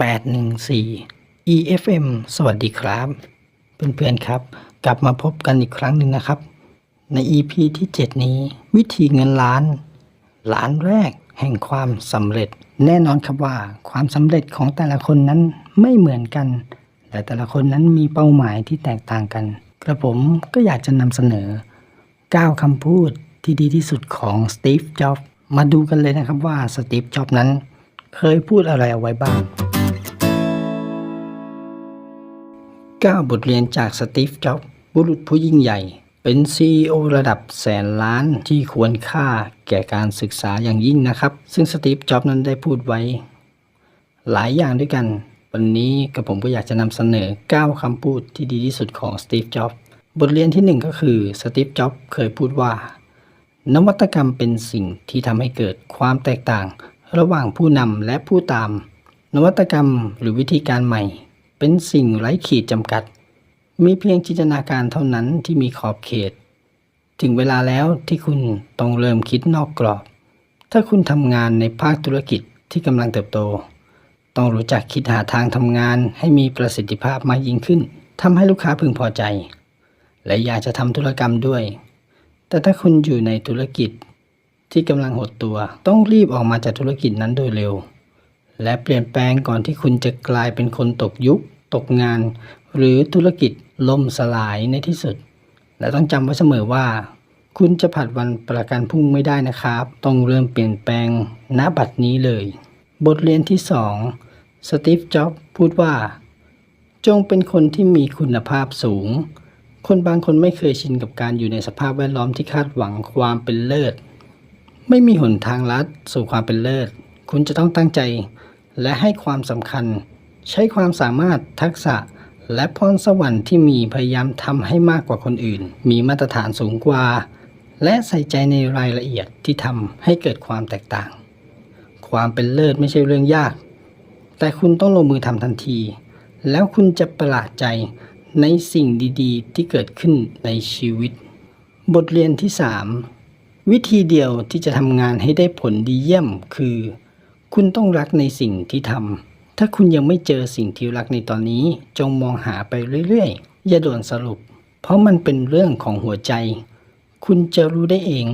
814 EFM สวัสดีครับ เพื่อนๆครับ กลับมาพบกันอีกครั้งหนึ่งนะครับ ใน EP ที่ 7 นี้ วิธีเงินล้าน ล้านแรกแห่งความสำเร็จ แน่นอนครับว่าความสำเร็จของแต่ละคนนั้นไม่เหมือนกัน และแต่ละคนนั้นมีเป้าหมายที่แตกต่างกัน กระผมก็อยากจะนำเสนอ 9คำพูดที่ดีที่สุดของสตีฟ จ็อบมาดูกันเลยนะครับว่าสตีฟ จ็อบนั้น เคยพูดอะไรเอาไว้บ้าง 9 บทเรียนจากสตีฟ จ็อบบุรุษผู้ยิ่งใหญ่ เป็น CEO ระดับแสนล้านที่ควรค่าแก่การศึกษาอย่างยิ่งนะครับ ซึ่งสตีฟ จ็อบนั้นได้พูดไว้ หลายอย่างด้วยกัน วันนี้กับผมก็อยากจะนำเสนอ 9 คำพูดที่ดีที่สุดของสตีฟ จ็อบ บทเรียนที่ 1 ก็คือสตีฟ จ็อบเคยพูดว่า นวัตกรรมเป็นสิ่งที่ทำให้เกิดความแตกต่าง ระหว่างผู้นำและผู้ตาม นวัตกรรมหรือวิธีการใหม่ เป็นสิ่งไร้ขีดจำกัด มีเพียงจินตนาการเท่านั้นที่มีขอบเขต ถึงเวลาแล้วที่คุณต้องเริ่มคิดนอกกรอบ ถ้าคุณทำงานในภาคธุรกิจที่กำลังเติบโต ต้องรู้จักคิดหาทางทำงานให้มีประสิทธิภาพมากยิ่งขึ้นทำให้ลูกค้าพึงพอใจ และอยากจะทำธุรกรรมด้วย แต่ถ้าคุณอยู่ในธุรกิจที่กำลังหดตัว ต้องรีบออกมาจากธุรกิจนั้นโดยเร็ว และเปลี่ยนแปลงก่อนที่คุณจะกลายเป็นคนตกยุค ตกงาน หรือธุรกิจล่มสลายในที่สุด และต้องจำไว้เสมอว่า คุณจะผัดวันประกันพรุ่งไม่ได้นะครับ ต้องเริ่มเปลี่ยนแปลงณบัดนี้เลย บทเรียนที่ 2 สตีฟ จ็อบส์พูดว่า จงเป็นคนที่มีคุณภาพสูง คนบางคนไม่เคยชินกับการอยู่ในสภาพแวดล้อมที่คาดหวังความเป็นเลิศ ไม่มีหนทางลัดสู่ความเป็นเลิศ คุณจะต้องตั้งใจ และให้ความสำคัญ ใช้ความสามารถทักษะ และพรสวรรค์ที่มีพยายามทำให้มากกว่าคนอื่น มีมาตรฐานสูงกว่า และใส่ใจในรายละเอียดที่ทำให้เกิดความแตกต่าง ความเป็นเลิศไม่ใช่เรื่องยาก แต่คุณต้องลงมือทำทันที แล้วคุณจะประหลาดใจในสิ่งดีๆ ที่เกิดขึ้นในชีวิต บทเรียนที่ 3 วิธีเดียวที่จะทำงานให้ได้ผลดีเยี่ยมคือ คุณต้องรักในสิ่งที่ทำ ถ้าคุณยังไม่เจอสิ่งที่รักในตอนนี้ จงมองหาไปเรื่อยๆ อย่าด่วนสรุป เพราะมันเป็นเรื่องของหัวใจ คุณจะรู้ได้เอง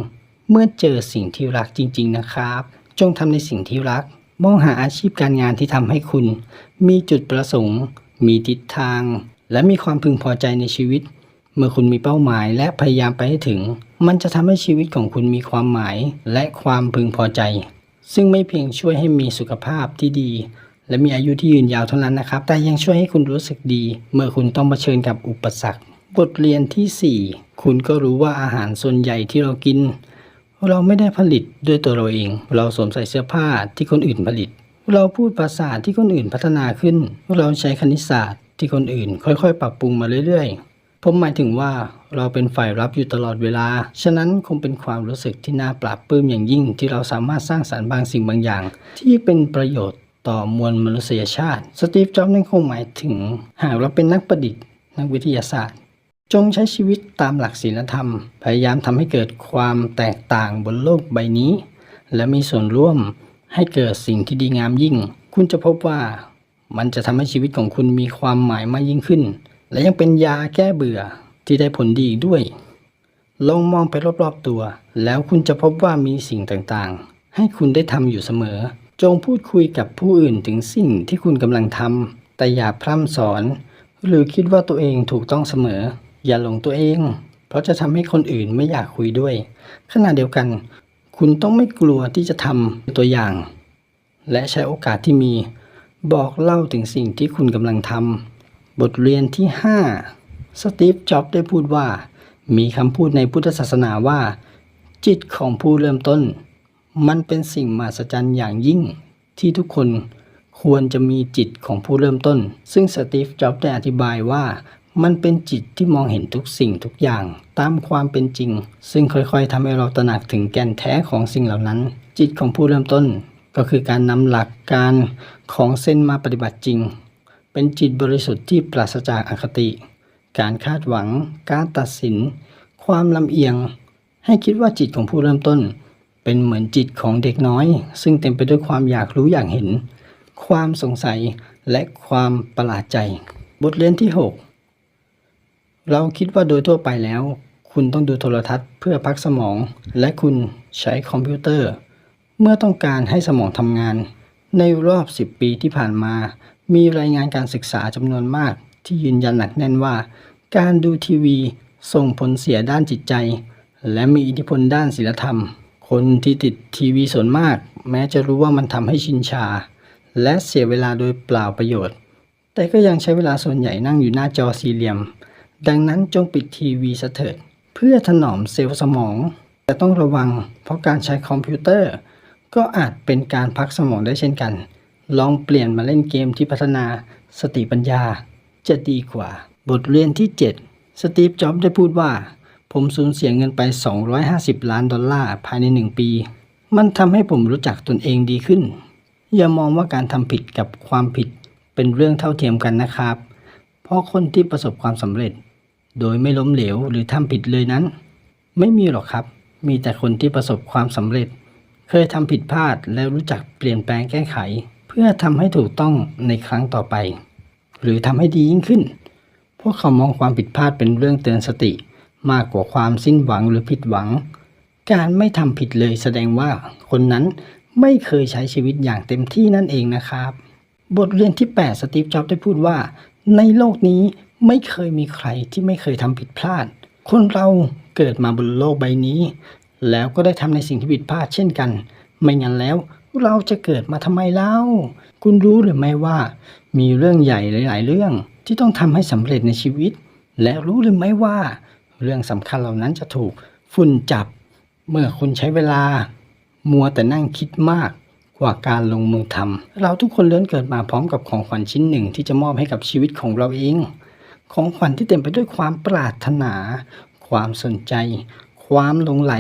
เมื่อเจอสิ่งที่รักจริง ๆ นะครับ จงทำในสิ่งที่รัก มองหาอาชีพการงานที่ทำให้คุณ มีจุดประสงค์ มีทิศทาง และมีความพึงพอใจในชีวิต เมื่อคุณมีเป้าหมายและพยายามไปให้ถึง มันจะทำให้ชีวิตของคุณมีความหมายและความพึงพอใจ ซึ่งไม่เพียงช่วยให้มีสุขภาพที่ดี และมีอายุที่ยืนยาวเท่านั้นนะครับ แต่ยังช่วยให้คุณรู้สึกดี เมื่อคุณต้องเผชิญกับอุปสรรค บทเรียนทีสี่ 4 คุณก็รู้ว่าอาหารส่วนใหญ่ที่เรากิน เราไม่ได้ผลิตด้วยตัวเราเอง เราสวมใส่เสื้อผ้าที่คนอื่นผลิต เราพูดภาษาที่คนอื่นพัฒนาขึ้น เราใช้คณิตศาสตร์ที่คนอื่น ค่อยๆ ปรับปรุงมาเรื่อยๆ ผมหมายถึงว่าเราเป็นฝ่ายรับอยู่ตลอดเวลา ฉะนั้นคงเป็นความรู้สึกที่น่าปราบปลื้มอย่างยิ่งที่เราสามารถสร้างสรรค์บางสิ่งบางอย่าง ที่เป็นประโยชน์ต่อมวลมนุษยชาติ สตีฟ จ็อบส์นั้นคงหมายถึง หากเราเป็นนักประดิษฐ์ นักวิทยาศาสตร์ จงใช้ชีวิตตามหลักศีลธรรม พยายามทำให้เกิดความแตกต่างบนโลกใบนี้ และมีส่วนร่วมให้เกิดสิ่งที่ดีงามยิ่ง คุณจะพบว่ามันจะทำให้ชีวิตของคุณมีความหมายมากยิ่งขึ้น และยังเป็นยาแก้เบื่อที่ได้ผลดีอีกด้วย ลองมองไปรอบๆตัว แล้วคุณจะพบว่ามีสิ่งต่างๆ ให้คุณได้ทำอยู่เสมอ จงพูดคุยกับผู้อื่นถึงสิ่งที่คุณกำลังทำแต่อย่าพร่ำสอน หรือคิดว่าตัวเองถูกต้องเสมอ อย่าหลงตัวเอง เพราะจะทำให้คนอื่นไม่อยากคุยด้วย ขณะเดียวกัน คุณต้องไม่กลัวที่จะทำตัวอย่าง และใช้โอกาสที่มี บอกเล่าถึงสิ่งที่คุณกำลังทำ บทเรียนที่ 5 สตีฟ จ็อบส์ได้พูดว่า มีคำพูดในพุทธศาสนาว่า จิตของผู้เริ่มต้น มันเป็นสิ่งมหัศจรรย์อย่างยิ่ง ที่ทุกคนควรจะมีจิตของผู้เริ่มต้น ซึ่งสตีฟ จ็อบส์ได้อธิบายว่า มันเป็นจิตที่มองเห็นทุกสิ่งทุกอย่างตามความเป็นจริง ซึ่งค่อยๆทำให้เราตระหนักถึงแก่นแท้ของสิ่งเหล่านั้น จิตของผู้เริ่มต้น ก็คือการนำหลักการของเส้นมาปฏิบัติจริง เป็นจิตบริสุทธิ์ที่ปราศจากอคติ การคาดหวัง การตัดสิน ความลำเอียง ให้คิดว่าจิตของผู้เริ่มต้น เป็นเหมือนจิตของเด็กน้อย ซึ่งเต็มไปด้วยความอยากรู้อยากเห็น ความสงสัยและความประหลาดใจ บทเรียนที่ 6 เราคิดว่าโดยทั่วไปแล้ว คุณต้องดูโทรทัศน์เพื่อพักสมอง และคุณใช้คอมพิวเตอร์ เมื่อต้องการให้สมองทำงาน ในรอบ 10 ปีที่ผ่านมา มีรายงานการศึกษาจำนวนมากที่ยืนยันหนักแน่นว่า การดูทีวีส่งผลเสียด้านจิตใจ และมีอิทธิพลด้านศีลธรรม คนที่ติดทีวีส่วนมาก แม้จะรู้ว่ามันทำให้ชินชา และเสียเวลาโดยเปล่าประโยชน์ แต่ก็ยังใช้เวลาส่วนใหญ่นั่งอยู่หน้าจอสี่เหลี่ยม ดังนั้นจงปิดทีวีซะเถิดเพื่อถนอมเซลล์สมอง แต่ต้องระวังเพราะการใช้คอมพิวเตอร์ ก็อาจเป็นการพักสมองได้เช่นกัน ลองเปลี่ยนมาเล่นเกมที่พัฒนาสติปัญญาจะดีกว่า บทเรียนที่ 7 สตีฟ จ็อบส์ได้พูดว่า ผมสูญเสียเงินไป 250 ล้านดอลลาร์ภายใน 1 ปี มันทำให้ผมรู้จักตนเองดีขึ้น อย่ามองว่าการทำผิดกับความผิดเป็นเรื่องเท่าเทียมกันนะครับ เพราะคนที่ประสบความสำเร็จ โดยไม่ล้มเหลวหรือทำผิดเลยนั้น ไม่มีหรอกครับ มีแต่คนที่ประสบความสำเร็จ เคยทำผิดพลาดและรู้จักเปลี่ยนแปลงแก้ไข พื่อทำให้ถูกต้องในครั้งต่อไป หรือทำให้ดียิ่งขึ้น พวกเขามองความผิดพลาดเป็นเรื่องเตือนสติ มากกว่าความสิ้นหวังหรือผิดหวัง การไม่ทำผิดเลยแสดงว่าคนนั้นไม่เคยใช้ชีวิตอย่างเต็มที่นั่นเองนะครับ บทเรียนที่ 8 สตีฟ จ็อบส์ได้พูดว่า ในโลกนี้ไม่เคยมีใครที่ไม่เคยทำผิดพลาด คนเราเกิดมาบนโลกใบนี้ แล้วก็ได้ทำในสิ่งที่ผิดพลาดเช่นกัน ไม่งั้นแล้ว เราจะเกิดมาทำไมเล่า คุณรู้หรือไม่ว่า มีเรื่องใหญ่หลาย ๆ เรื่องที่ต้องทำให้สำเร็จในชีวิต และรู้หรือไม่ว่า เรื่องสำคัญเหล่านั้นจะถูกฝุ่นจับ เมื่อคุณใช้เวลา มัวแต่นั่งคิดมากกว่าการลงมือทำเราทุกคนเล้วนเกิดมาพร้อมกับของขวัญชิ้นหนึ่งที่จะมอบให้กับชีวิตของเราเอง ของขวัญที่เต็มไปด้วยความปรารถนา ความสนใจ ความหลงไหล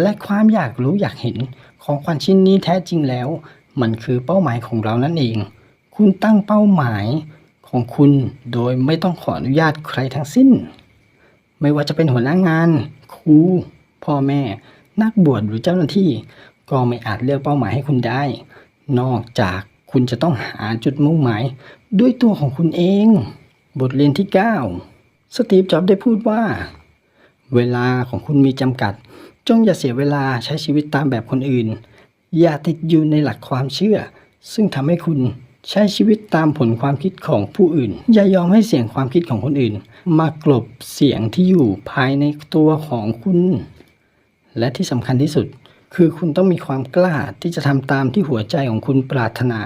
และความอยากรู้อยากเห็น ของขวัญชิ้นนี้แท้จริงแล้ว มันคือเป้าหมายของเรานั่นเอง คุณตั้งเป้าหมายของคุณโดยไม่ต้องขออนุญาตใครทั้งสิ้น ไม่ว่าจะเป็นหัวหน้างาน ครู พ่อแม่ นักบวชหรือเจ้าหน้าที่ ก็ไม่อาจเลือกเป้าหมายให้คุณได้ นอกจากคุณจะต้องหาจุดมุ่งหมาย ด้วยตัวของคุณเอง บทเรียนที่ 9 สตีฟ จ็อบได้พูดว่า เวลาของคุณมีจำกัด จงอย่าเสียเวลาใช้ชีวิตตามแบบคนอื่น อย่าติดอยู่ในหลักความเชื่อ ซึ่งทำให้คุณใช้ชีวิตตามผลความคิดของผู้อื่น อย่ายอมให้เสียงความคิดของคนอื่น มากลบเสียงที่อยู่ภายในตัวของคุณ และที่สำคัญที่สุด คือคุณต้องมีความกล้าที่จะทำตามที่หัวใจของคุณปรารถนา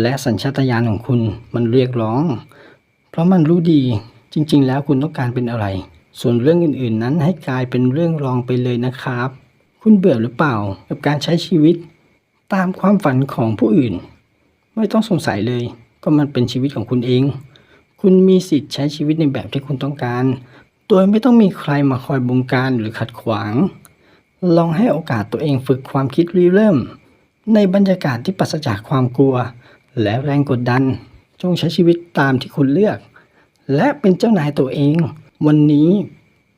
และสัญชาตญาณของคุณมันเรียกร้อง เพราะมันรู้ดีจริง ๆ แล้วคุณต้องการเป็นอะไร ส่วนเรื่องอื่นๆนั้นให้กลายเป็นเรื่องรองไปเลยนะครับ คุณเบื่อหรือเปล่ากับการใช้ชีวิต ตามความฝันของผู้อื่น ไม่ต้องสงสัยเลย ก็มันเป็นชีวิตของคุณเอง คุณมีสิทธิ์ใช้ชีวิตในแบบที่คุณต้องการ โดยไม่ต้องมีใครมาคอยบงการหรือขัดขวาง ลองให้โอกาสตัวเองฝึกความคิดริเริ่ม ในบรรยากาศที่ปราศจากความกลัว และแรงกดดัน จงใช้ชีวิตตามที่คุณเลือก และเป็นเจ้านายตัวเอง วันนี้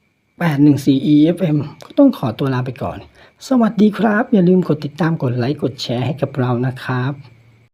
814 EFM ก็ต้องขอตัวลาไปก่อน สวัสดีครับ อย่าลืมกดติดตามกดไลค์กดแชร์ให้กับเรานะครับ